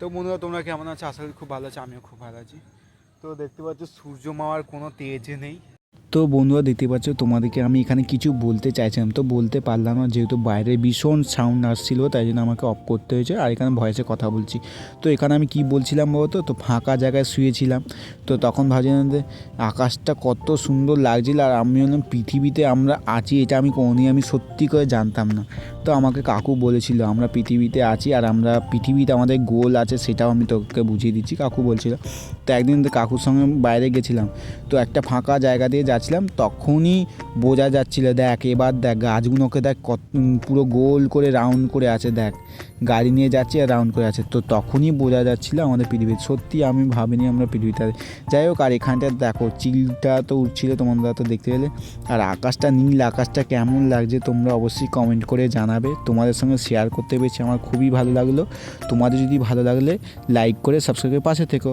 তো বন্ধুরা, তোমরা কেমন আছো? আশা করি খুব ভালো আছো, আমিও খুব ভালো আছি। তো দেখতে পাচ্ছ সূর্য মাওয়ার কোনো তেজ নেই। তো বন্ধুরা দেখতে পাচ্ছ, তোমাদেরকে আমি এখানে কিছু বলতে চাইছিলাম। তো বলতে পারলাম না, যেহেতু বাইরে ভীষণ সাউন্ড আসছিল, তাই জন্য আমাকে অফ করতে হয়েছে আর এখানে ভয়েসে কথা বলছি। তো এখানে আমি কি বলছিলাম বলতো তো? ফাঁকা জায়গায় শুয়েছিলাম। তো তখন ভাবছিলাম যে আকাশটা কত সুন্দর লাগছিল আর আমি বললাম পৃথিবীতে আমরা আছি, এটা আমি কোনোদিন আমি সত্যি করে জানতাম না। তো আমাকে কাকু বলেছিল, আমরা পৃথিবীতে আছি আর আমরা পৃথিবীতে আমাদের গোল আছে, সেটাও আমি তোকে বুঝিয়ে দিচ্ছি। কাকু বলছিল, তো একদিন কাকুর সঙ্গে বাইরে গেছিলাম। তো একটা ফাঁকা জায়গা দিয়ে যাচ্ছিলাম তখনই বোঝা যাচ্ছিল, দেখ, এবার দেখ, গাছগুলোকে দেখ, কত পুরো গোল করে রাউন্ড করে আছে, দেখ, গাড়ি নিয়ে যাচ্ছে আর রাউন্ড করে আছে। তো তখনই বোঝা যাচ্ছিল আমাদের পৃথিবীতে, সত্যি আমি ভাবিনি আমরা পৃথিবীতে। যাই হোক, আর এখানটা দেখো, চিলটা তো উঠছিল তোমাদের তো দেখতে পেলে, আর আকাশটা নীল, আকাশটা কেমন লাগছে তোমরা অবশ্যই কমেন্ট করে জানাবে। তোমাদের সঙ্গে শেয়ার করতে পেরেছি, আমার খুবই ভালো লাগল। তোমাদের যদি ভালো লাগলে লাইক করে সাবস্ক্রাইবের পাশে থেকো।